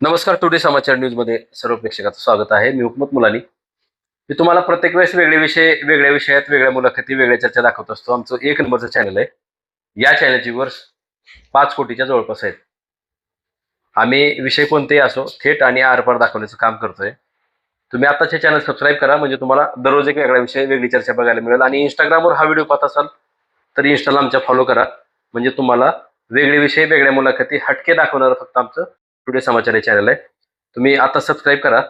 नमस्कार टुडे समाचार न्यूजमध्ये सर्व प्रेक्षकाचं स्वागत आहे. मी हुकमत मुलानी. मी तुम्हाला प्रत्येक वेळेस वेगळे विषय वेगळ्या विषयात वेगळ्या मुलाखती वेगळ्या चर्चा दाखवत असतो. आमचं एक नंबरचं चॅनल आहे. या चॅनलची वर्ष पाच कोटीच्या जवळपास आहेत. आम्ही विषय कोणतेही असो थेट आणि आरपार दाखवण्याचं काम करतोय. तुम्ही आताचे चॅनल सबस्क्राईब करा म्हणजे तुम्हाला दररोज एक वेगळा विषय वेगळी चर्चा बघायला मिळेल. आणि इंस्टाग्रामवर हा व्हिडिओ पाहत असाल तर इंस्टाला आमच्या फॉलो करा. म्हणजे तुम्हाला वेगळे विषय वेगळ्या मुलाखती हटके दाखवणारं फक्त आमचं टुडे समाचार हे चॅनल आहे. तुम्ही आता सबस्क्राईब करा.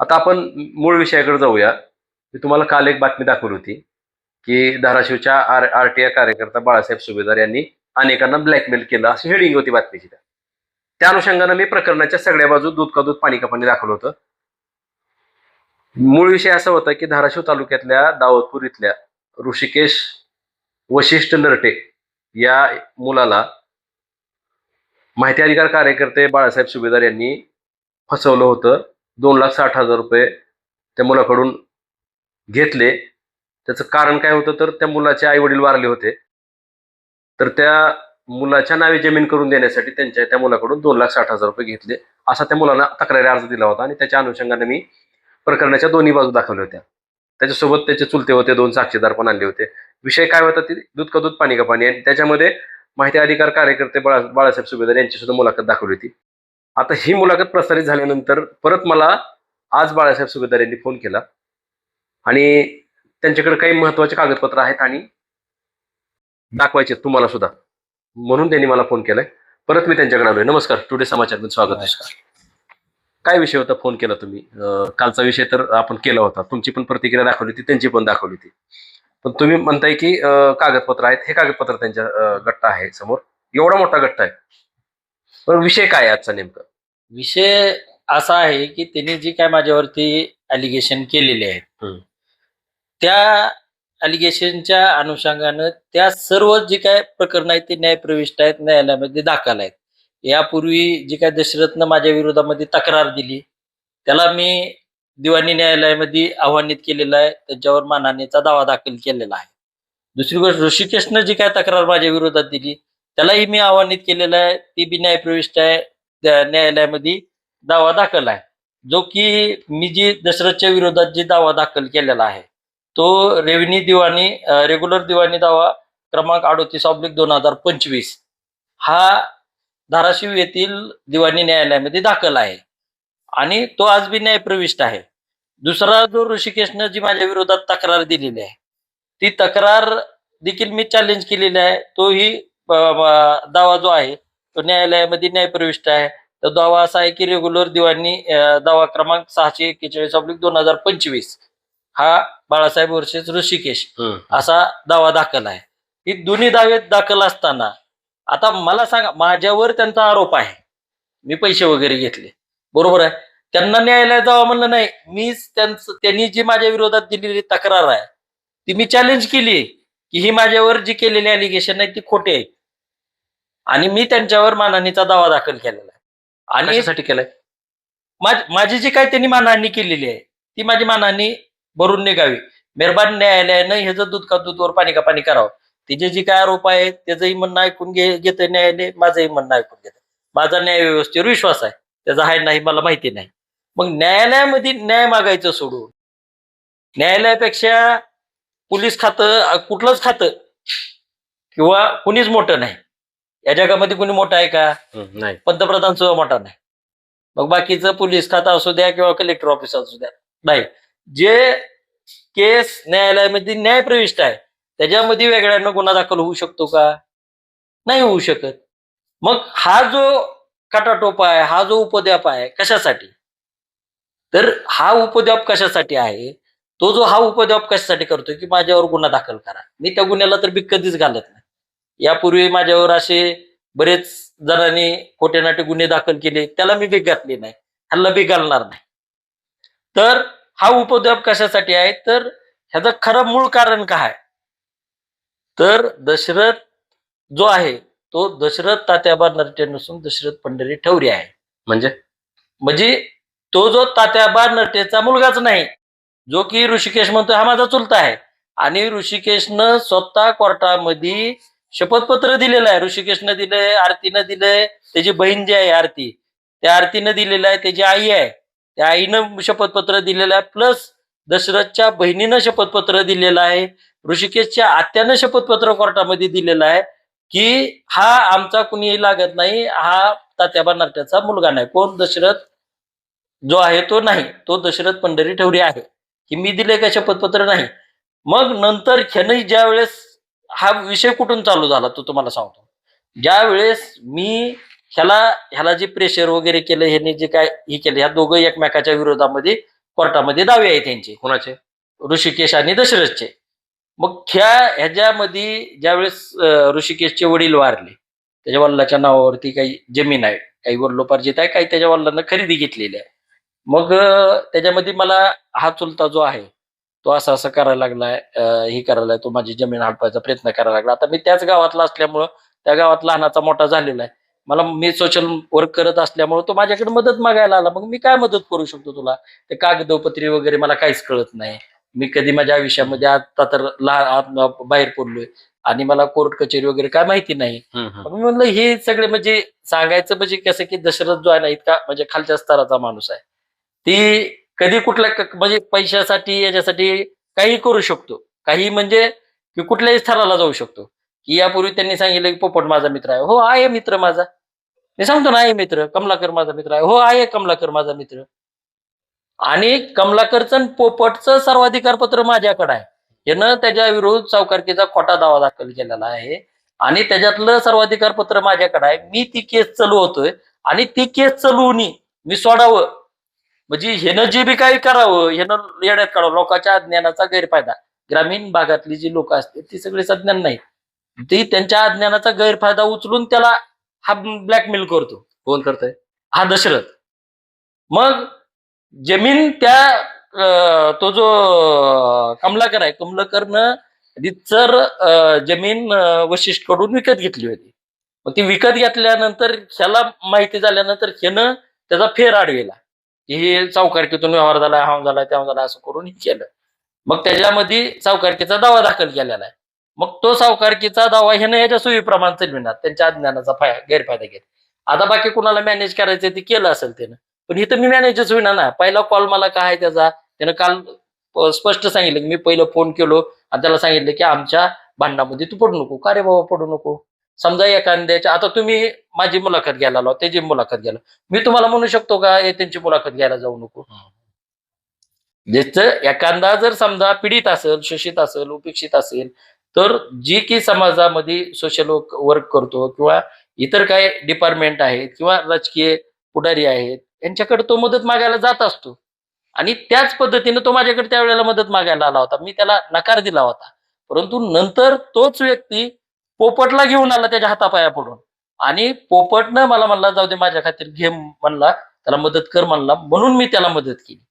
आता आपण मूळ विषयाकडे जाऊया. मी तुम्हाला काल एक बातमी दाखवली होती की धाराशिवच्या आर आर टी आय कार्यकर्ता बाळासाहेब सुभेदार यांनी अनेकांना ब्लॅकमेल केलं. अशी हेडिंग होती बातमीची. त्या त्या अनुषंगानं मी प्रकरणाच्या सगळ्या बाजू दूध का दूध पाणी का पाणी दाखवलं होतं. मूळ विषय असा होता की धाराशिव तालुक्यातल्या दावतपूर इथल्या ऋषिकेश वशिष्ठ नरटे या मुलाला माहिती अधिकार कार्यकर्ते बाळासाहेब सुभेदार यांनी फसवलं होतं. दोन लाख साठ हजार रुपये त्या मुलाकडून घेतले. त्याचं कारण काय होतं तर त्या मुलाचे आई वडील वारले होते. तर त्या मुलाच्या नावे जमीन करून देण्यासाठी त्यांच्या त्या मुलाकडून दोन लाख साठ हजार रुपये घेतले. असा त्या मुलांना तक्रारी अर्ज दिला होता आणि त्याच्या अनुषंगाने मी प्रकरणाच्या दोन्ही बाजू दाखवल्या होत्या. त्याच्यासोबत त्याचे चुलते होते दोन साक्षीदार पण आणले होते. विषय काय होता ते दूध का दूध पाणी का पाणी आणि त्याच्यामध्ये माहिती अधिकार कार्यकर्ते बाळा बाळासाहेब सुभेदार यांची सुद्धा मुलाखत दाखवली होती. आता ही मुलाखत प्रसारित झाल्यानंतर परत मला आज बाळासाहेब सुभेदार यांनी फोन केला. आणि त्यांच्याकडे काही महत्त्वाचे कागदपत्र आहेत आणि दाखवायचे तुम्हाला सुद्धा. म्हणून त्यांनी मला फोन केलाय. परत मी त्यांच्याकडे आलोय. नमस्कार. टुडे समाचार स्वागत आहे. काय विषय होता फोन केला तुम्ही? कालचा विषय तर आपण केला होता. तुमची पण प्रतिक्रिया दाखवली होती त्यांची पण दाखवली होती. पण तुम्ही म्हणताय की कागदपत्र आहेत. हे कागदपत्र त्यांच्या गट्टा आहे समोर. एवढा मोठा गट्टा आहे. पण विषय काय आजचा नेमका? विषय असा आहे की त्यांनी जी काय माझ्यावरती अलिगेशन केलेले आहेत. त्या अलिगेशनच्या अनुषंगानं त्या सर्व जी काय प्रकरण आहेत ते न्यायप्रविष्ट आहेत न्यायालयामध्ये दाखल आहेत. यापूर्वी जी काय दशरथनं माझ्या विरोधामध्ये तक्रार दिली त्याला मी दिवाणी न्यायालयामध्ये आव्हानित केलेलं आहे. त्यांच्यावर मानहानीचा दावा दाखल केलेला आहे. दुसरी गोष्ट ऋषिकेशनं जी काय तक्रार माझ्या विरोधात दिली त्यालाही मी आव्हानित केलेलं आहे. ती बी न्यायप्रविष्ट आहे. न्यायालयामध्ये दावा दाखल आहे. जो की मी जी दशरथच्या विरोधात जी दावा दाखल केलेला आहे तो रेव्हेन्यू दिवाणी रेग्युलर दिवाणी दावा क्रमांक अडोतीस ऑब्लिक दोन हजार पंचवीस हा धाराशिव येथील दिवाणी न्यायालयामध्ये दाखल आहे. आणि तो आज बी न्यायप्रविष्ट आहे. दुसरा जो ऋषिकेशनं जी माझ्या विरोधात तक्रार दिलेली आहे ती तक्रार देखील मी चॅलेंज केलेली आहे. तोही दावा जो आहे तो न्यायालयामध्ये न्यायप्रविष्ट आहे. तर दावा असा आहे की रेग्युलर दिवाणी दावा क्रमांक सहाशे एक्केचाळीस ऑब्लिक दोन हजार पंचवीस हा बाळासाहेब वर्षेस ऋषिकेश असा दावा दाखल आहे. ही दोन्ही दावे दाखल असताना आता मला सांगा माझ्यावर त्यांचा आरोप आहे. मी पैसे वगैरे घेतले. बरोबर आहे. त्यांना न्यायालयात जावं म्हणलं नाही. मीच त्यांचं त्यांनी जी माझ्या विरोधात दिलेली तक्रार आहे ती मी चॅलेंज केली की ही माझ्यावर जी केलेली अलिगेशन आहे ती खोटी आहे. आणि मी त्यांच्यावर मानहानीचा दावा दाखल केलेला आहे. आणि कशासाठी केलाय? माझ- माझी जी काय त्यांनी मानहानी केलेली आहे ती माझी मानहानी भरून निघावी. मेहरबान न्यायालयानं हे जर दूध का दूधवर पाणी का पाणी करावं तिचे जे काय आरोप आहेत त्याचंही म्हणणं ऐकून घे घेतं न्यायालय माझंही म्हणणं ऐकून घेतं माझा न्याय व्यवस्थेवर विश्वास आहे. त्याचा आहे नाही मला माहिती नाही. मग न्यायालयामध्ये न्याय मागायचं सोडून न्यायालयापेक्षा पोलीस खातं कुठलंच खातं किंवा कुणीच मोठं नाही. या जगामध्ये कुणी मोठं आहे का? नाही. पंतप्रधान सुद्धा मोठा नाही. मग बाकीचं पोलीस खातं असू द्या किंवा कलेक्टर ऑफिस असू द्या. नाही. जे केस न्यायालयामध्ये न्याय प्रविष्ट आहे त्याच्यामध्ये वेगळ्यानं गुन्हा दाखल होऊ शकतो का? नाही होऊ शकत. मग हा जो कटाटोपा आहे हा जो उपद्व्याप आहे कशासाठी? तर हा उपद्व्याप कशासाठी आहे? तो जो हा उपद्व्याप कशासाठी करतोय की माझ्यावर गुन्हा दाखल करा. मी त्या गुन्ह्याला तर बी कधीच घालत नाही. यापूर्वी माझ्यावर असे बरेच जणांनी खोटेनाटे गुन्हे दाखल केले त्याला मी बीक घातली नाही ह्याला बेग घालणार नाही. तर हा उपद्व्याप कशासाठी आहे? तर ह्याचं खरं मूळ कारण काय? तर दशरथ जो आहे तो दशरथ तात्याबा नरटे नसून दशरथ पंढरी ठवरी आहे. म्हणजे? म्हणजे तो जो तात्याबा नरटेचा मुलगाच नाही जो की ऋषिकेश म्हणतो हा माझा चुलता आहे. आणि ऋषिकेशनं स्वतः कोर्टामध्ये शपथपत्र दिलेलं आहे. ऋषिकेशनं दिलंय आरतीनं दिलंय त्याची बहीण जी आहे आरती त्या आरतीनं दिलेलं आहे त्याची आई आहे. त्या आईनं शपथपत्र दिलेलं आहे. प्लस दशरथच्या बहिणीनं शपथपत्र दिलेलं आहे. ऋषिकेशच्या आत्यानं शपथपत्र कोर्टामध्ये दिलेलं आहे. की हा आमचा कुणीही लागत नाही हा तात्याबा नरट्याचा मुलगा नाही. कोण दशरथ जो आहे तो नाही. तो दशरथ पंढरी ठेवरी आहे. की मी दिले का शपथपत्र नाही? मग नंतर ह्याने ज्या वेळेस हा विषय कुठून चालू झाला तो तुम्हाला सांगतो. ज्या वेळेस मी ह्याला ह्याला जे प्रेशर वगैरे केलं ह्याने जे काय हे केलं ह्या दोघं एकमेकाच्या विरोधामध्ये कोर्टामध्ये दावे आहेत त्यांचे कोणाचे? ऋषिकेश आणि दशरथचे. मग ह्या ह्याच्यामध्ये ज्यावेळेस ऋषिकेशचे वडील वारले त्याच्या वडिलाच्या नावावरती काही जमीन आहे काही वडलोपार्जित आहे काही त्याच्या वडिलांना खरेदी घेतलेली आहे. मग त्याच्यामध्ये मला हा चुलता जो आहे तो असं असं करायला लागलाय हे करायला तो माझी जमीन हडपायचा प्रयत्न करायला लागला. आता मी त्याच गावातला असल्यामुळं त्या गावात लहानाचा मोठा झालेला आहे. मला मी सोशल वर्क करत असल्यामुळं तो माझ्याकडे मदत मागायला आला. मग मी काय मदत करू शकतो तुला? ते कागदोपत्री वगैरे मला काहीच कळत नाही. मी कधी माझ्या आयुष्यामध्ये आता तर लहान बाहेर पडलोय. आणि मला कोर्ट कचेरी वगैरे काय माहिती नाही. मी म्हणलं हे सगळे म्हणजे सांगायचं म्हणजे कसं की दशरथ जो आहे ना इतका म्हणजे खालच्या स्तराचा माणूस आहे. ती कधी कुठल्या म्हणजे पैशासाठी याच्यासाठी काही करू शकतो. काही म्हणजे की कुठल्याही स्तराला जाऊ शकतो. की यापूर्वी त्यांनी सांगितलं की पोपट माझा मित्र आहे. हो आहे मित्र माझा. मी सांगतो ना आहे मित्र. कमलाकर माझा मित्र आहे. हो आहे कमलाकर माझा मित्र. आणि कमलाकरचं आणि पोपटचं सर्वाधिकार पत्र माझ्याकडे आहे. यानं त्याच्या विरोध सावकारकीचा खोटा दावा दाखल केलेला आहे. आणि त्याच्यातलं सर्वाधिकार पत्र माझ्याकडे आहे. मी ती केस चालवतोय. आणि ती केस चालवून मी सोडावं. म्हणजे ह्यानं जे बी काही करावं ह्यानं येड्यात काढावं. लोकांच्या अज्ञानाचा गैरफायदा. ग्रामीण भागातली जी लोक असते ती सगळी अज्ञान नाही ती त्यांच्या अज्ञानाचा गैरफायदा उचलून त्याला हा ब्लॅकमेल करतो. कोण करतंय? हा दशरथ. मग जमीन त्या तो जो कमलाकर आहे कमलाकरनं रितसर जमीन वशिष्ठकडून विकत घेतली होती. मग ती विकत घेतल्यानंतर ह्याला माहिती झाल्यानंतर ह्यानं त्याचा फेर अडविला की हे सावकारकीतून व्यवहार झाला हा झाला त्या झाला असं करून केलं. मग त्याच्यामध्ये सावकारकीचा दावा दाखल केलेला आहे. मग तो सावकारकीचा दावा ह्यानं याच्या सोयीप्रमाणे चालविणार त्यांच्या अज्ञानाचा फाय गैरफायदा घेत. आता बाकी कुणाला मॅनेज करायचं ते केलं असेल त्यानं. पण इथं मी मॅनेजच होईना ना. पहिला कॉल मला काय आहे त्याचा? त्यानं काल स्पष्ट सांगितलं. की मी पहिलं फोन केलो आणि त्याला सांगितलं की आमच्या भांडणामध्ये तू पडू नको. का रे बाबा पडू नको? समजा एखाद्याच्या आता तुम्ही माझी मुलाखत घ्यायला आलो त्याची मुलाखत घ्यायला. मी तुम्हाला म्हणू शकतो का हे त्यांची मुलाखत घ्यायला जाऊ नको? ज्याचं एखादा जर समजा पीडित असेल शोषित असेल उपेक्षित असेल तर जी की समाजामध्ये सोशल वर्क करतो किंवा इतर काय डिपार्टमेंट आहेत किंवा राजकीय पुढारी आहेत यांच्याकडे तो मदत मागायला जात असतो. आणि त्याच पद्धतीने तो माझ्याकडे त्यावेळेला मदत मागायला आला होता. मी त्याला नकार दिला होता. परंतु नंतर तोच व्यक्ती पोपटला घेऊन आला त्याच्या हातापाया पडून आणि पोपटनं मला म्हणला जाऊ दे माझ्या खातीर घे म्हणला त्याला मदत कर म्हणला. म्हणून मी त्याला मदत केली.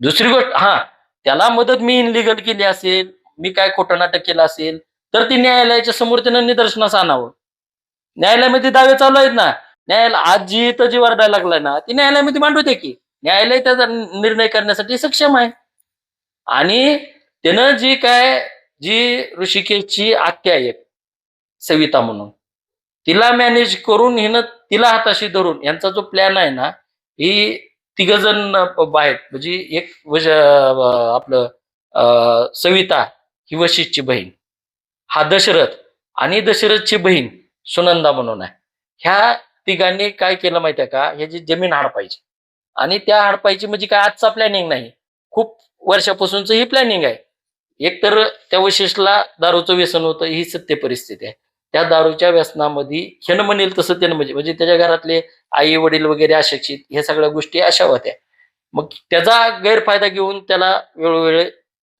दुसरी गोष्ट हा त्याला मदत मी इनलिगल केली असेल मी काय खोटं नाटक केलं असेल तर ती न्यायालयाच्या समोर त्यानं निदर्शनास आणावं. न्यायालयामध्ये दावे चालू आहेत ना. न्यायालय आज जी इथं जी वरडायला लागलाय ना ती न्यायालयामध्ये मांडवते की. न्यायालय त्याचा निर्णय करण्यासाठी सक्षम आहे. आणि त्यानं जी काय जी ऋषिकेशची आत्या आहे सविता म्हणून तिला मॅनेज करून हिनं तिला हाताशी धरून यांचा जो प्लॅन आहे ना ही तिघजण आहेत. म्हणजे एक वश- आपलं सविता ही वशिष्ठची बहीण. हा दशरथ आणि दशरथची बहीण सुनंदा म्हणून आहे. ह्या तिघांनी काय केलं माहितीये का? ह्याची जमीन हडपायची आणि त्या हडपायची म्हणजे काय? आजचा प्लॅनिंग नाही. खूप वर्षापासूनच ही प्लॅनिंग आहे. एकतर त्या वशिष्ठला दारूचं व्यसन होतं ही सत्य परिस्थिती आहे. त्या दारूच्या व्यसनामध्ये हेन म्हणेल तसं त्यानं म्हणजे म्हणजे त्याच्या घरातले आई वडील वगैरे अशिक्षित ह्या सगळ्या गोष्टी अशा होत्या. मग त्याचा गैरफायदा घेऊन त्याला वेळोवेळी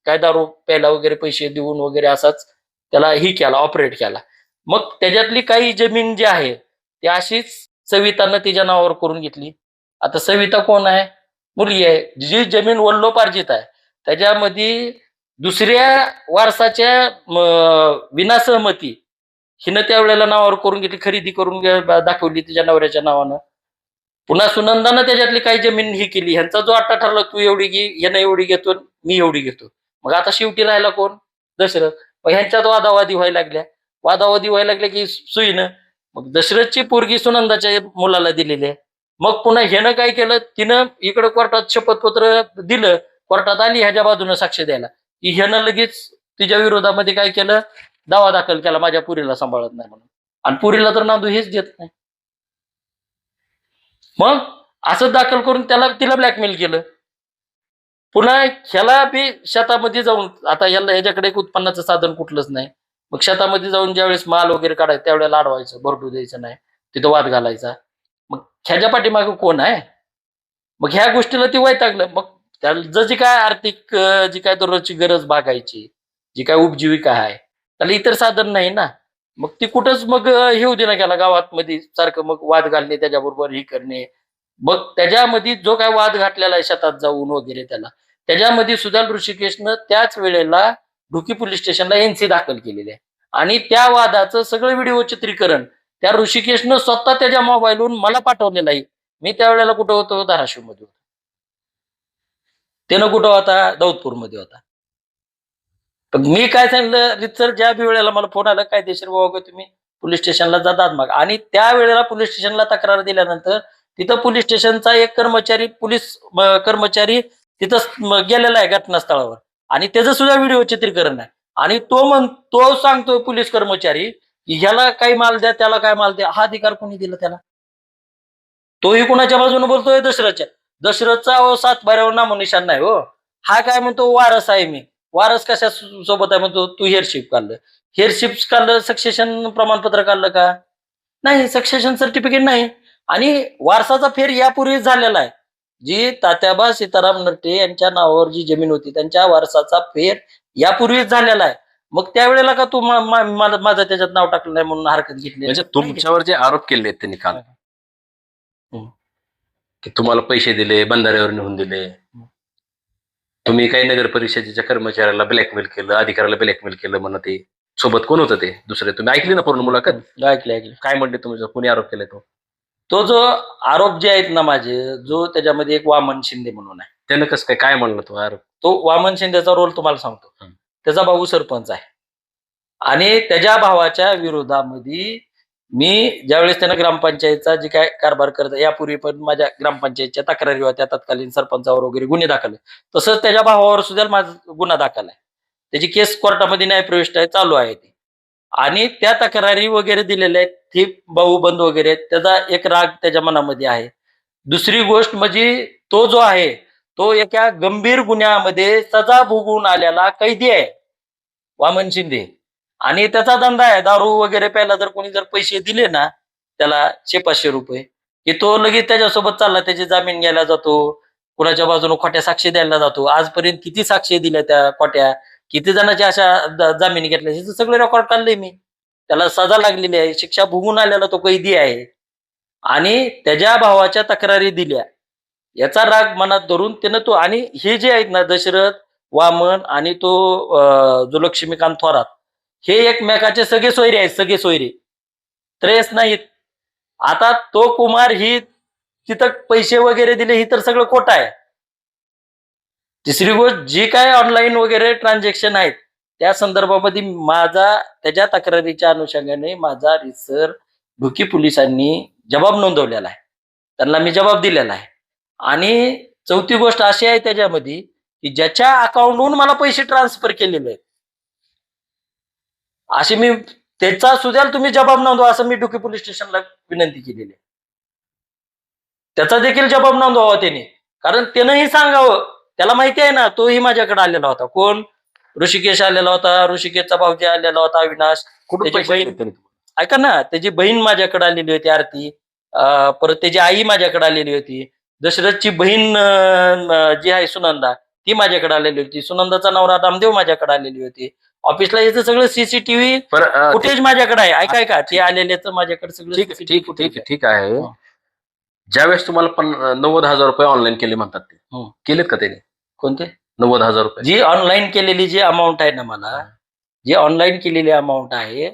काय दारू प्यायला वगैरे पैसे देऊन वगैरे असाच त्याला ही केला ऑपरेट केला. मग त्याच्यातली काही जमीन जी आहे ती अशीच सवितानं तिच्या नावावर करून घेतली. आता सविता कोण आहे? मुलगी आहे. जी जमीन वल्लोपार्जित आहे. त्याच्यामध्ये दुसऱ्या वारसाच्या विनासहमती विना सहमती हिनं त्यावेळेला नावावर करून घेतली. खरेदी करून दाखवली तिच्या नवऱ्याच्या नावानं. पुन्हा सुनंदानं त्याच्यातली काही जमीन ही केली. ह्यांचा जो अट्टा ठरला तू एवढी घे यानं एवढी घेतो मी एवढी घेतो. मग आता शेवटी राहिला कोण? दशरथ. मग ह्यांच्यात वादावादी व्हायला लागल्या. वादावादी व्हायला लागल्या की सुईनं मग दशरथची पोरगी सुनंदाच्या मुलाला दिलेली आहे. मग पुन्हा ह्यानं काय केलं? तिनं इकडं कोर्टात शपथपत्र दिलं. कोर्टात आली ह्याच्या बाजूनं साक्ष द्यायला. की ह्यानं लगेच तिच्या विरोधामध्ये काय केलं? दावा दाखल केला माझ्या पुरीला सांभाळत नाही म्हणून. आणि पुरीला तर नांदू हेच देत नाही. मग असं दाखल करून त्याला तिला ब्लॅकमेल केलं. पुन्हा ह्याला बी शेतामध्ये जाऊन आता ह्याला ह्याच्याकडे एक उत्पन्नाचं साधन कुठलंच नाही. मग शेतामध्ये जाऊन ज्यावेळेस माल वगैरे काढायचा त्यावेळेला अडवायचं भरडू द्यायचं नाही तिथं वाद घालायचा. मग ह्याच्या पाठीमागं कोण आहे? मग ह्या गोष्टीला ती वैतागलं. मग त्याला जी काय आर्थिक जी काय दररोजची गरज भागायची जी काय उपजीविका आहे त्याला इतर साधन नाही ना. मग ती कुठंच मग हे होती ना गेला गावात मध्ये सारखं मग वाद घालणे त्याच्याबरोबर हे करणे. मग त्याच्यामध्ये जो काय वाद घातलेला आहे शेतात जाऊन वगैरे त्याला त्याच्यामध्ये सुधाल ऋषिकेशनं त्याच वेळेला ढुकी पोलीस स्टेशनला एनसी दाखल केलेली आहे. आणि त्या वादाचं सगळं व्हिडिओ चित्रीकरण त्या ऋषिकेशनं स्वतः त्याच्या मोबाईलवरून मला पाठवलेलं आहे. मी त्यावेळेला कुठं होतो? धाराशिवमध्ये होतो. त्यानं कुठं होता? दौदपूरमध्ये होता. पण मी काय सांगितलं? रितसर ज्या बी वेळेला मला फोन आला कायदेशीर बाबा तुम्ही? पोलीस स्टेशनला जातात मग. आणि त्या वेळेला पोलीस स्टेशनला तक्रार दिल्यानंतर तिथं पोलीस स्टेशनचा एक कर्मचारी पोलीस कर्मचारी तिथं गेलेला आहे घटनास्थळावर. आणि त्याचं सुद्धा व्हिडिओ चित्रीकरण आहे आणि तो म्हण तो सांगतोय पोलीस कर्मचारी की ह्याला काही माल द्या त्याला काय माल द्या हा अधिकार कोणी दिला त्याला? तोही कुणाच्या बाजूने बोलतोय? दशरथच्या. दशरथचा अहो सात बाऱ्यावर नामोनिशान नाही हो. हा काय म्हणतो? वारस आहे मी. वारस कशा सोबत आहे म्हणतो? तू हेअरशिप काढलं. हेअरशिप काढलं सक्सेशन प्रमाणपत्र काढलं का? नाही सक्सेशन सर्टिफिकेट नाही. आणि वारसाचा फेर यापूर्वी झालेला आहे. जी तात्याबा सीताराम नरटे यांच्या नावावर जी जमीन होती त्यांच्या वारसाचा फेर यापूर्वीच झालेला आहे. मग त्यावेळेला का तू मला- माझं त्याच्यात नाव टाकलं नाही म्हणून हरकत घेतली म्हणजे तुमच्यावर जे आरोप केले आहेत त्यांनी काल. की तुम्हाला पैसे दिले बंधाऱ्यावर नेऊन दिले. तुम्ही काही नगर परिषदेच्या कर्मचाऱ्याला ब्लॅकमेल केलं अधिकाऱ्याला ब्लॅकमेल केलं म्हणत ते सोबत कोण होतं ते? दुसरे तुम्ही ऐकली ना पूर्ण मुलाखत? ऐकले ऐकले. काय म्हणले तुमच्या कोणी आरोप केले तो? तो जो आरोप जे आहेत ना माझे जो त्याच्यामध्ये एक वामन शिंदे म्हणून आहे. त्यानं कसं काय काय म्हणलं तो आरोप? तो वामन शिंदेचा रोल तुम्हाला सांगतो. त्याचा भाऊ सरपंच आहे. आणि त्याच्या भावाच्या विरोधामध्ये मी ज्यावेळेस त्यानं ग्रामपंचायतचा जे काय कारभार करत यापूर्वी पण माझ्या ग्रामपंचायतच्या तक्रारी होत्या तत्कालीन सरपंचावर वगैरे गुन्हे दाखल. तसंच त्याच्या भावावर सुद्धा माझा गुन्हा दाखल आहे. त्याची केस कोर्टामध्ये न्यायप्रविष्ट आहे चालू आहे ती. आणि त्या तक्रारी वगैरे दिलेल्या आहेत ती भाऊ बंद वगैरे आहेत. त्याचा एक राग त्याच्या मनामध्ये आहे. दुसरी गोष्ट म्हणजे तो जो आहे तो एका गंभीर गुन्ह्यामध्ये सजा भोगून आलेला कैदी आहे वामन शिंदे. आणि त्याचा धंदा आहे दारू वगैरे प्यायला जर कोणी जर पैसे दिले ना त्याला शे पाचशे रुपये. की तो लगेच त्याच्यासोबत चालला त्याची जामीन घ्यायला जातो कुणाच्या बाजूने खोट्या साक्षी द्यायला जातो. आजपर्यंत किती साक्षी दिल्या त्या खोट्या? किती जणांच्या अशा जामीन घेतल्या ह्याचं सगळे रेकॉर्ड काढले मी. त्याला सजा लागलेली आहे. शिक्षा भोगून आलेला तो कैदी आहे. आणि त्याच्या भावाच्या तक्रारी दिल्या. याचा राग मनात धरून त्यानं तो आणि हे जे आहेत ना दशरथ वामन आणि तो जो लक्ष्मीकांत थोरात हे एकमेकाचे सगळे सोयरे आहेत सगळे सोयरे. त्रेस नाहीत. आता तो कुमार ही तिथं पैसे वगैरे दिले ही तर सगळं खोट आहे. तिसरी गोष्ट जी काय ऑनलाईन वगैरे ट्रान्झॅक्शन आहेत त्या संदर्भामध्ये माझा त्याच्या तक्रारीच्या अनुषंगाने माझा रिसर ढुकी पोलिसांनी जबाब नोंदवलेला आहे. त्यांना मी जबाब दिलेला आहे. आणि चौथी गोष्ट अशी आहे त्याच्यामध्ये की ज्याच्या अकाउंटहून मला पैसे ट्रान्सफर केलेले आहेत अशी मी त्याचा सुद्धा तुम्ही जबाब नोंदवा असं मी डुकी पोलीस स्टेशनला विनंती केलेली आहे. त्याचा देखील जबाब नोंदवावा त्याने. कारण त्यानंही सांगावं त्याला माहिती आहे ना तोही माझ्याकडे आलेला होता. कोण? ऋषिकेश आलेला होता ऋषिकेशचा भाऊजी आलेला होता अविनाश. त्याची बहीण-? ऐका ना त्याची बहीण माझ्याकडे आलेली होती आरती. परत त्याची आई माझ्याकडे आलेली होती. दशरथची बहीण जी आहे सुनंदा ती माझ्याकडे आलेली होती. सुनंदाचा नवरा रामदेव माझ्याकडे आलेली होती. ऑफिसला याचं सगळं सीसीटीव्ही फुटेज माझ्याकडे आहे. ऐका ऐका ते आलेल्याचं माझ्याकडे सगळं ठीक ठीक footage ठीक आहे. ठीक आहे. हं. ज्यावेळेस तुम्हाला पण नव्वद हजार रुपये ऑनलाईन केले म्हणतात ते. हं. केलेत का त्याने? कोणते? नव्वद हजार रुपये. जी ऑनलाईन केलेली जी अमाऊंट आहे ना मला जी ऑनलाईन केलेली अमाऊंट आहे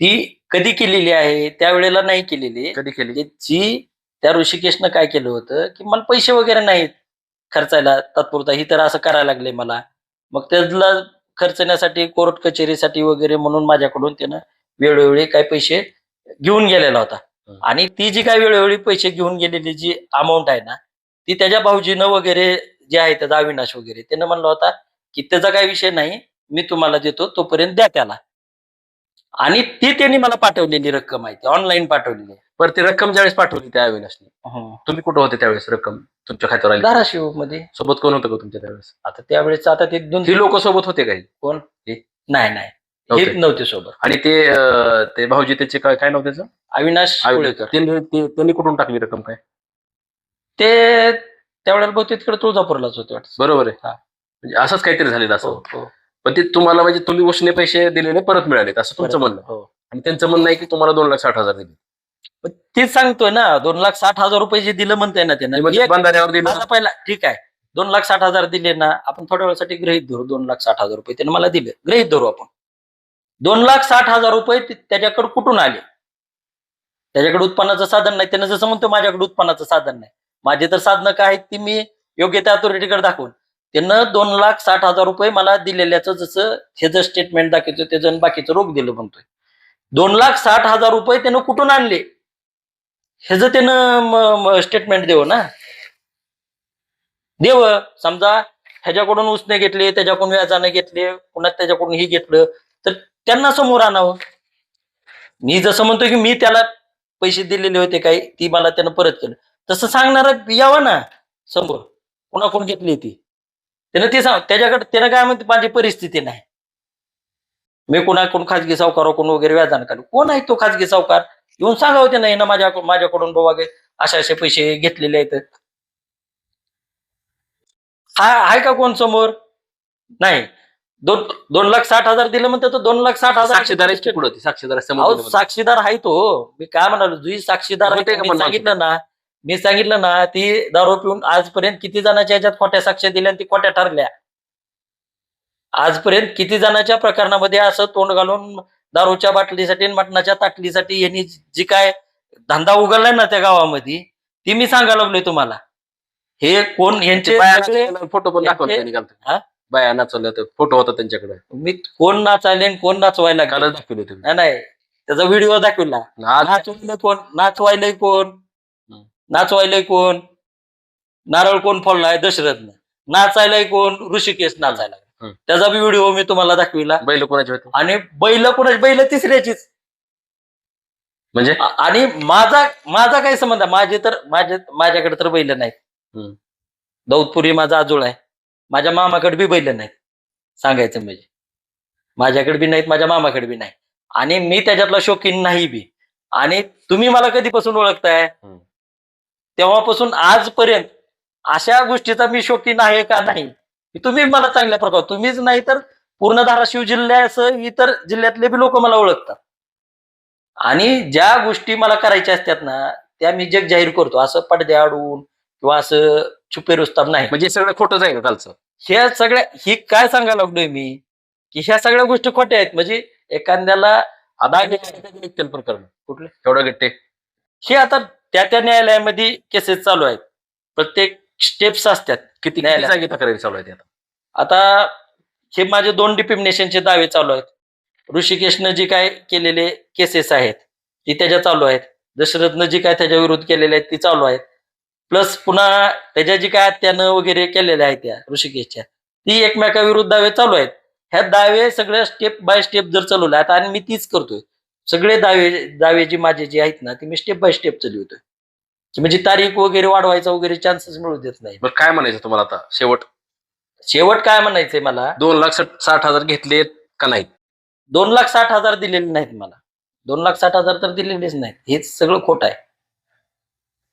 ती कधी केलेली आहे? त्यावेळेला नाही केलेली. कधी केली? जी त्या ऋषिकेशनं काय केलं होतं की मला पैसे वगैरे नाहीत खर्चायला तात्पुरता ही तर असं करायला लागले मला. मग त्याला खर्चण्यासाठी कोर्ट कचेरीसाठी वगैरे म्हणून माझ्याकडून त्यानं वेळोवेळी काही पैसे घेऊन गेलेला होता. आणि ती जी काय वेळोवेळी पैसे घेऊन गेलेली जी अमाऊंट आहे ना ती त्याच्या भाऊजीनं वगैरे जे आहे त्याचा अविनाश वगैरे त्यानं म्हणलं होता की त्याचा काही विषय नाही मी तुम्हाला देतो तोपर्यंत द्या त्याला. आणि ती त्यांनी मला पाठवलेली रक्कम आहे ती ऑनलाईन पाठवलेली. आहे. बरं ती रक्कम ज्यावेळेस पाठवली त्या अविनाशने. तुम्ही कुठं होते त्यावेळेस रक्कम? तुमच्या खात्यावर आली. धाराशिवमध्ये सोबत कोण होतं का तुमच्या त्यावेळेस? आता त्यावेळेस आता ते दोन ती लोक सोबत होते काही? नाही नाही. नव्हते. हे नव्हते. सोबत. आणि ते अं, ते भाऊजी त्याचे काय काय नाव त्याचं अविनाश. कोळेकर. त्यांनी ते- त्यांनी कुठून टाकली रक्कम काय? ते त्यावेळेला बहुतेक तिकडे तुळजापूरलाच होते वाटतं. बरोबर आहे. हा. म्हणजे असंच काहीतरी झालेलं असं. हो, हो. पण ते तुम्हाला म्हणजे तुम्ही उसने पैसे दिलेले परत मिळालेत असं तुमचं म्हणणं आहे. हो. आणि त्यांचं म्हणणं आहे की तुम्हाला दोन लाख साठ हजार दिले. पण तेच सांगतोय ना दोन लाख साठ हजार रुपये जे दिलं म्हणताय ना त्यानं म्हणजे एक- बंधाऱ्यावर दिलं माझा पहिला ठीक आहे. दोन लाख साठ हजार दिले ना आपण थोड्या वेळासाठी गृहित धरू दोन लाख साठ हजार रुपये त्यानं मला दिले. गृहित धरू आपण. दोन लाख साठ हजार रुपये ते- त्याच्याकडे कुठून आले? त्याच्याकडे उत्पन्नाचं साधन नाही. त्यानं जसं म्हणतो माझ्याकडे उत्पन्नाचं साधन नाही. माझी तर साधनं काय आहेत ती मी योग्य त्या अथॉरिटीकडे दाखवून. त्यानं दोन लाख साठ हजार रुपये मला दिलेल्याचं जसं ह्याचं स्टेटमेंट दाखवायचं त्याचं बाकीचं रोख दिलं म्हणतोय. दोन लाख साठ हजार रुपये त्यानं कुठून आणले? ह्याचं त्यानं स्टेटमेंट देव ना. देव. समजा ह्याच्याकडून उसने घेतले त्याच्याकडून व्याजाने घेतले पुन्हा त्याच्याकडून ही घेतलं तर त्यांना समोर आणावं. मी जसं म्हणतो की मी त्याला पैसे दिलेले होते काही ती मला त्यानं परत केलं. तसं सांगणार यावं ना समोर. कोणाकडून घेतली ती? त्यानं ते सांग त्याच्याकडे त्यानं काय म्हणते माझी परिस्थिती नाही. मी कोणाकडून खाजगी सावकाराकडून वगैरे व्याजानं काढू कोण आहे तो खाजगी सावकार? येऊन सांगावं ते नाही ना माझ्या माझ्याकडून बाबा गे असे असे पैसे घेतलेले आहेत. हा आहे का कोण समोर? नाही. दोन दोन लाख साठ हजार दिले म्हणते तर दोन लाख साठ हजार साक्षीदाराची कुठं होती? साक्षीदार साक्षीदार आहे तो. मी काय म्हणालो जुई साक्षीदार होते सांगितलं ना मी सांगितलं ना ती दारू पिऊन आजपर्यंत किती जणांच्या याच्यात खोट्या साक्ष्या दिल्या आणि ती खोट्या ठरल्या? आजपर्यंत किती जणांच्या प्रकरणामध्ये असं तोंड घालून दारूच्या बाटलीसाठी मटणाच्या ताटलीसाठी यांनी जी काय धंदा उघडलाय ना त्या गावामध्ये ती मी सांगायला लागलोय तुम्हाला. हे कोण यांचे फोटो पण दाखवला? बाया नाचवल्या फोटो होता त्यांच्याकडे. मी कोण नाचायले कोण नाचवायला दाखवले तुम्ही नाही, नाही त्याचा व्हिडिओ दाखवला. नाचवायला कोण? नाचवायलंय कोण. नाचवायलंय कोण? नारळ कोण फोडलाय? दशरथनं. नाचायलाय कोण? ऋषिकेश नाचायला. त्याचा बी व्हिडिओ मी तुम्हाला दाखविला. बैल कोणाचे होते? आणि बैल कोणाची? बैल तिसऱ्याचीच. म्हणजे? आणि माझा माझा काय संबंध आहे? माझे तर माझे माझ्याकडे तर बैल नाहीत. हम्म. दौदपुरी माझा आजोळ आहे. माझ्या मामाकडे बी बैल नाहीत. सांगायचं म्हणजे. माझ्याकडे बी नाहीत माझ्या मामाकडे बी नाही. आणि मी त्याच्यातला शौकीन नाही बी. आणि तुम्ही मला कधीपासून ओळखताय. तेव्हापासून आजपर्यंत अशा गोष्टीचा मी शौकीन आहे का नाही हे तुम्ही मला चांगल्या प्रकार तुम्हीच नाही तर पूर्ण धाराशिव जिल्ह्यासह इतर जिल्ह्यातले बी लोक मला ओळखतात आणि ज्या गोष्टी मला करायच्या असतात ना त्या मी जग जाहीर करतो असं पडद्या आडून किंवा असं छुपे रुस्ताब नाही म्हणजे हे सगळं आहे का कालचं ह्या सगळ्या ही काय सांगायला लागलोय मी की ह्या सगळ्या गोष्टी खोट्या आहेत म्हणजे एखाद्याला निघतील प्रकरण कुठले एवढं गट्टे हे आता त्या त्या न्यायालयामध्ये केसेस चालू आहेत. प्रत्येक स्टेप्स असतात. किती किती न्यायालयात. जागी तक्रारी चालू आहेत आता? आता हे माझे दोन डिपिमिनेशनचे दावे चालू आहेत. ऋषिकेशनं जे काय केलेले केसेस आहेत ती त्याच्या चालू आहेत. दशरथनं जी काय त्याच्या विरोध केलेले आहेत ती चालू आहेत. प्लस पुन्हा त्याच्या जी काय त्यानं वगैरे केलेल्या आहेत त्या ऋषिकेशच्या ती एकमेकाविरुद्ध दावे चालू आहेत. ह्या दावे सगळ्या स्टेप बाय स्टेप जर चालवल्या आता आणि मी तीच करतोय. सगळे दावे दावे जे माझे जे आहेत ना ते मी स्टेप बाय स्टेप चालवतोय म्हणजे तारीख वगैरे वाढवायचा वगैरे चान्सेस मिळू देत नाही बरं काय म्हणायचं तुम्हाला आता? शेवट? शेवट काय म्हणायचंय मला? दोन लाख साठ साठ हजार घेतलेत का नाहीत? दोन लाख साठ हजार दिलेले नाहीत मला. दोन लाख साठ हजार तर दिलेलेच नाहीत. हेच सगळं खोट आहे.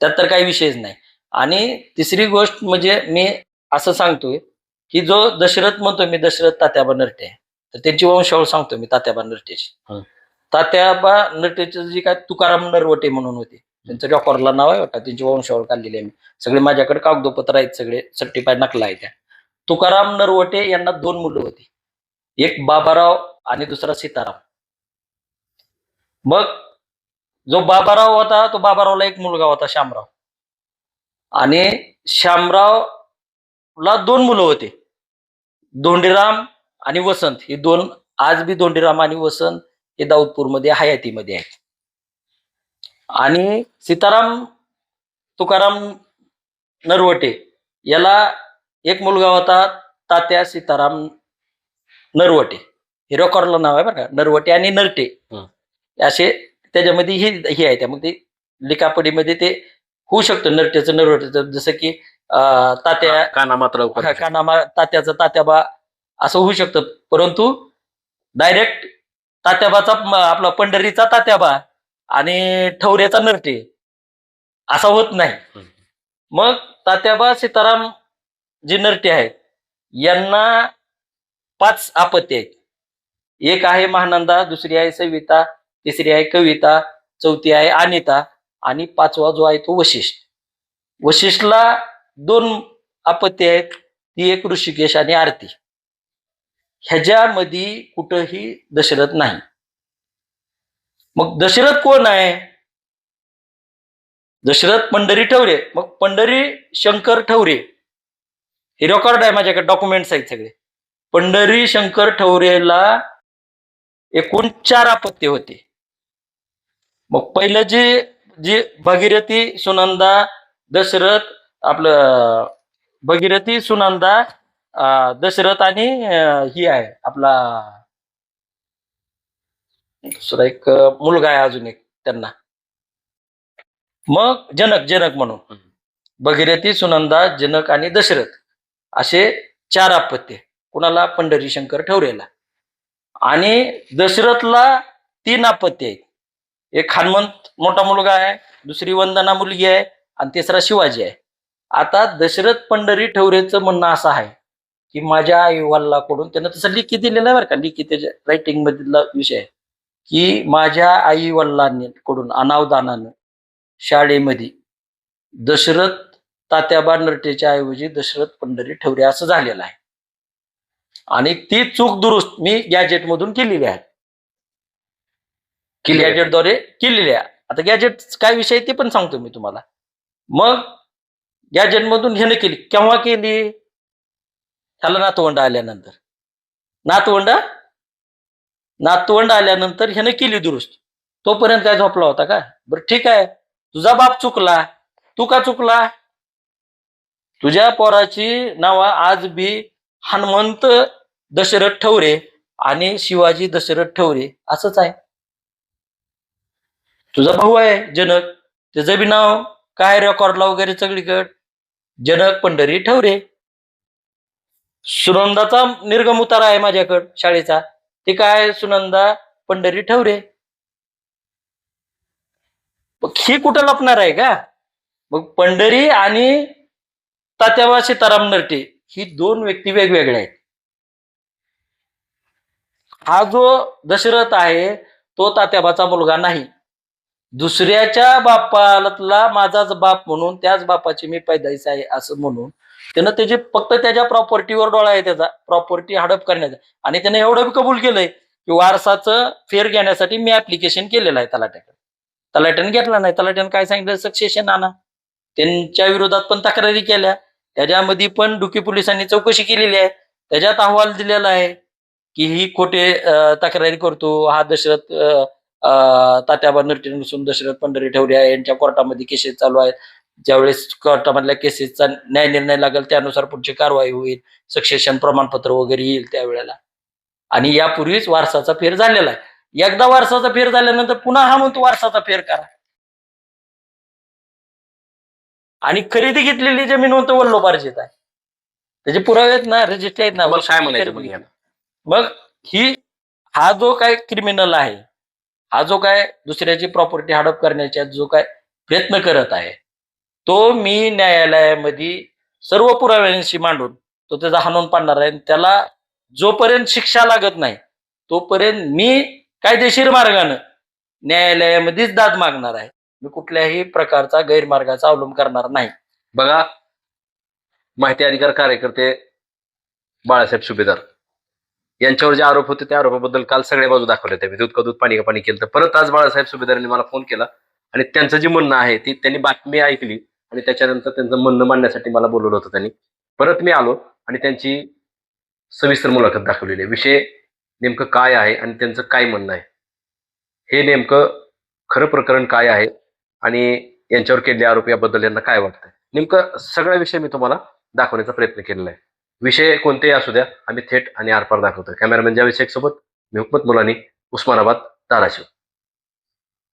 त्यात तर काही विषयच नाही. आणि तिसरी गोष्ट म्हणजे मी असं सांगतोय की जो दशरथ म्हणतोय मी दशरथ तात्याबा नरटे आहे, तर त्यांची वंशावळ सांगतोय मी तात्याबा नरटेची हं. तात्याबा नटेचे जे काय तुकाराम नरवटे म्हणून होते त्यांचं डॉक्टरला नाव आहे वाटतं. त्यांची वंशावर काढलेली आहे मी. सगळे माझ्याकडे कागदोपत्र आहेत सगळे सर्टिफाय नकला आहे त्या. तुकाराम नरवटे यांना दोन मुलं होती. एक बाबाराव आणि दुसरा सीताराम. मग जो बाबाराव होता तो बाबारावला एक मुलगा होता श्यामराव आणि श्यामरावला दोन मुलं होते. धोंडीराम आणि वसंत. हे दोन आज बी धोंडीराम आणि वसंत हे दाऊदपूरमध्ये हयातीमध्ये आहेत. आणि सीताराम तुकाराम नरवटे याला एक मुलगा होता तात्या सीताराम नरवटे. हे रेकॉर्डला नाव आहे बरं का नरवटे आणि नरटे. हं. असे त्याच्यामध्ये ही ही आहे त्यामध्ये लिकापडीमध्ये ते होऊ शकतं नरटेचं नरवटेचं जसं की तात्या काना मात्र कानामा तात्याचं तात्याबा असं होऊ शकतं. परंतु डायरेक्ट तात्याबाचा म- आपला पंढरीचा तात्याबा आणि ठवऱ्याचा नरटे. असा होत नाही. हम्म. मग तात्याबा सीताराम जे नरटे आहेत यांना पाच आपत्ती आहेत. एक आहे महानंदा दुसरी आहे सविता तिसरी आहे कविता चौथी आहे अनिता आणि पाचवा जो आहे तो वशिष्ठ. वशिष्ठला दोन आपत्ती आहेत ती एक ऋषिकेश आणि आरती. ह्याच्यामध्ये कुठंही दशरथ नाही. मग दशरथ कोण आहे? दशरथ पंढरी ठवरे. मग पंढरी शंकर ठवरे. हे रेकॉर्ड आहे माझ्याकडे डॉक्युमेंट्स आहेत सगळे. पंढरी शंकर ठवरेला एकूण चार अपत्य होते. मग पहिलं जे जे भगीरथी सुनंदा दशरथ आपलं भगीरथी सुनंदा दशरथ आणि ही आहे आपला दुसरा एक मुलगा आहे अजून एक त्यांना. मग जनक जनक म्हणून. भगीरथी सुनंदा जनक आणि दशरथ असे चार आपत्ती कुणाला? पंढरी शंकर ठवरेला. आणि दशरथला तीन आपत्ती आहेत. एक हनुमंत मोठा मुलगा आहे दुसरी वंदना मुलगी आहे आणि तिसरा शिवाजी आहे. आता दशरथ पंढरी ठवरेचं म्हणणं असं आहे. की माझ्या आई वडिलाकडून त्यानं तसं लिखी दिलेलं आहे बरं का लिखी त्याच्या रायटिंग मधला विषय आहे. की माझ्या आई वडिलांकडून अनावदानानं शाळेमध्ये दशरथ तात्याबा नरटेच्या ऐवजी दशरथ पंढरी ठेवरे असं झालेलं आहे. आणि ती चूक दुरुस्त मी गॅजेट मधून केलेली आहे. आहे. गॅजेटद्वारे केलेली आहे. आता गॅजेट काय विषय आहे ते पण सांगतो मी तुम्हाला. मग गॅजेट मधून ह्याने केली केव्हा केली? त्याला नातवंड आल्यानंतर. नातवंड? नातवंड आल्यानंतर ह्याने केली दुरुस्त. तोपर्यंत काय झोपला होता का? बरं ठीक आहे. तुझा बाप चुकला. तू का चुकला? तुझ्या पोराची नावा आज बी हनुमंत दशरथ ठवरे आणि शिवाजी दशरथ ठवरे असंच आहे. तुझा भाऊ आहे जनक. त्याचं बी नाव काय? रेकॉर्डला वगैरे सगळीकड. जनक पंढरी ठवरे. सुनंदाचा निर्गम उतारा आहे माझ्याकडं शाळेचा. ते काय सुनंदा पंढरी ठवरे? मग हे कुठं लपणार आहे का? मग पंढरी आणि तात्याबा सीताराम नरटे ही दोन व्यक्ती वेगवेगळ्या आहेत. हा जो दशरथ आहे तो तात्याबाचा मुलगा नाही. दुसऱ्याच्या बापाला माझाच बाप म्हणून त्याच बापाची मी पैदाईस आहे असं म्हणून त्यानं त्याचे फक्त त्याच्या प्रॉपर्टीवर डोळा आहे त्याचा प्रॉपर्टी हडप करण्याचा. आणि त्यानं एवढं बी कबूल केलंय की वारसाचं फेर घेण्यासाठी मी ऍप्लिकेशन केलेलं आहे तलाट्याकडे. तलाट्यानं घेतला नाही. तलाट्यानं काय सांगितलं? सक्सेशन आणा. त्यांच्या विरोधात पण तक्रारी केल्या. त्याच्यामध्ये पण डुकी पोलिसांनी चौकशी केलेली आहे. त्याच्यात अहवाल दिलेला आहे की ही खोटे तक्रारी करतो. हा दशरथ तात्याबा नरटे नसून दशरथ पंढरी ठेवले आहे. यांच्या कोर्टामध्ये केसेस चालू आहेत. ज्यावेळेस कोर्टामधल्या केसेसचा न्याय निर्णय लागेल त्यानुसार पुढची कारवाई होईल सक्सेशन प्रमाणपत्र वगैरे येईल त्यावेळेला. आणि यापूर्वीच वारसाचा फेर झालेला आहे. एकदा वारसाचा फेर झाल्यानंतर पुन्हा हा म्हणतो वारसाचा फेर करा. आणि खरेदी घेतलेली जमीन म्हणतो वल्लोपार्जित आहे. त्याचे पुरावे आहेत ना रजिस्टर आहेत ना मला काय म्हणायचं मग? मग ही हा जो काय क्रिमिनल आहे हा जो काय दुसऱ्याची प्रॉपर्टी हडप करण्याचा जो काय प्रयत्न करत आहे तो मी न्यायालयामध्ये सर्व पुराव्यांशी मांडून तो त्याचा हाणून पाडणार आहे. आणि त्याला जोपर्यंत शिक्षा लागत नाही तोपर्यंत मी कायदेशीर मार्गानं न्यायालयामध्येच दाद मागणार आहे. मी कुठल्याही प्रकारचा गैरमार्गाचा अवलंब करणार नाही. बघा माहिती अधिकार कार्यकर्ते बाळासाहेब सुभेदार यांच्यावर जे आरोप होते त्या आरोपाबद्दल काल सगळ्या बाजू दाखवल्या त्या दूध का दूध पाणी का पाणी केलं तर परत आज बाळासाहेब सुभेदारांनी मला फोन केला आणि त्यांचं जे म्हणणं आहे ती त्यांनी बातमी ऐकली. आणि त्याच्यानंतर त्यांचं म्हणणं मांडण्यासाठी मला बोलवलं होतं त्यांनी. परत मी आलो आणि त्यांची सविस्तर मुलाखत दाखवलेली आहे. विषय नेमकं काय आहे आणि त्यांचं काय म्हणणं आहे? हे नेमकं खरं प्रकरण काय आहे आणि यांच्यावर केलेले आरोप याबद्दल यांना काय वाटतंय? नेमकं सगळा विषय मी तुम्हाला दाखवण्याचा प्रयत्न केलेला आहे. विषय कोणतेही असू द्या आम्ही थेट आणि आरपार दाखवतोय. कॅमेरामॅन ज्या शेख सोबत मी हुकमत मुलानी उस्मानाबाद धाराशिव.